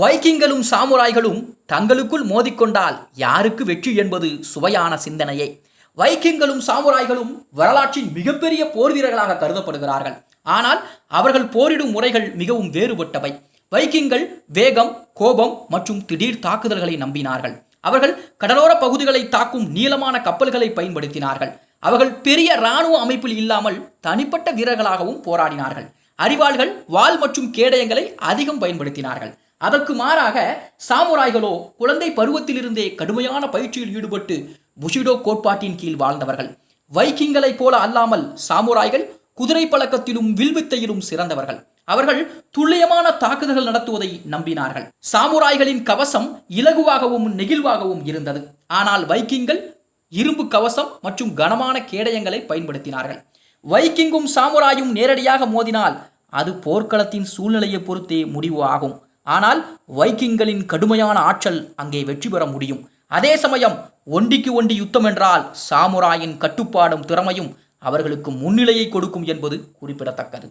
வைக்கிங்களும் சாமுராய்களும் தங்களுக்குள் மோதிக்கொண்டால் யாருக்கு வெற்றி என்பது சுவையான சிந்தனையே. வைக்கிங்களும் சாமுராய்களும் வரலாற்றின் மிகப்பெரிய போர் வீரர்களாக கருதப்படுகிறார்கள். ஆனால் அவர்கள் போரிடும் முறைகள் மிகவும் வேறுபட்டவை. வைக்கிங்கள் வேகம் கோபம் மற்றும் திடீர் தாக்குதல்களை நம்பினார்கள். அவர்கள் கடலோர பகுதிகளை தாக்கும் நீளமான கப்பல்களை பயன்படுத்தினார்கள். அவர்கள் பெரிய இராணுவ அமைப்பில் இல்லாமல் தனிப்பட்ட வீரர்களாகவும் போராடினார்கள். அறிவாள்கள் வாள் மற்றும் கேடயங்களை அதிகம் பயன்படுத்தினார்கள். அதற்கு மாறாக சாமுராய்களோ குழந்தை பருவத்திலிருந்தே கடுமையான பயிற்சியில் ஈடுபட்டு புஷிடோ கோட்பாட்டின் கீழ் வாழ்ந்தவர்கள். வைக்கிங்களைப் போல அல்லாமல் சாமுராய்கள் குதிரை பழக்கத்திலும் வில்வித்தையிலும் சிறந்தவர்கள். அவர்கள் துல்லியமான தாக்குதல்கள் நடத்துவதை நம்பினார்கள். சாமுராய்களின் கவசம் இலகுவாகவும் நெகிழ்வாகவும் இருந்தது. ஆனால் வைக்கிங்கள் இரும்பு கவசம் மற்றும் கனமான கேடயங்களை பயன்படுத்தினார்கள். வைக்கிங்கும் சாமுராயும் நேரடியாக மோதினால் அது போர்க்களத்தின் சூழ்நிலையை பொறுத்தே முடிவு ஆகும். ஆனால் வைக்கிங்களின் கடுமையான ஆற்றல் அங்கே வெற்றி பெற முடியும். அதே சமயம் ஒண்டிக்கு ஒண்டி யுத்தம் என்றால் சாமுராயின் கட்டுப்பாடும் திறமையும் அவர்களுக்கு முன்னிலையை கொடுக்கும் என்பது குறிப்பிடத்தக்கது.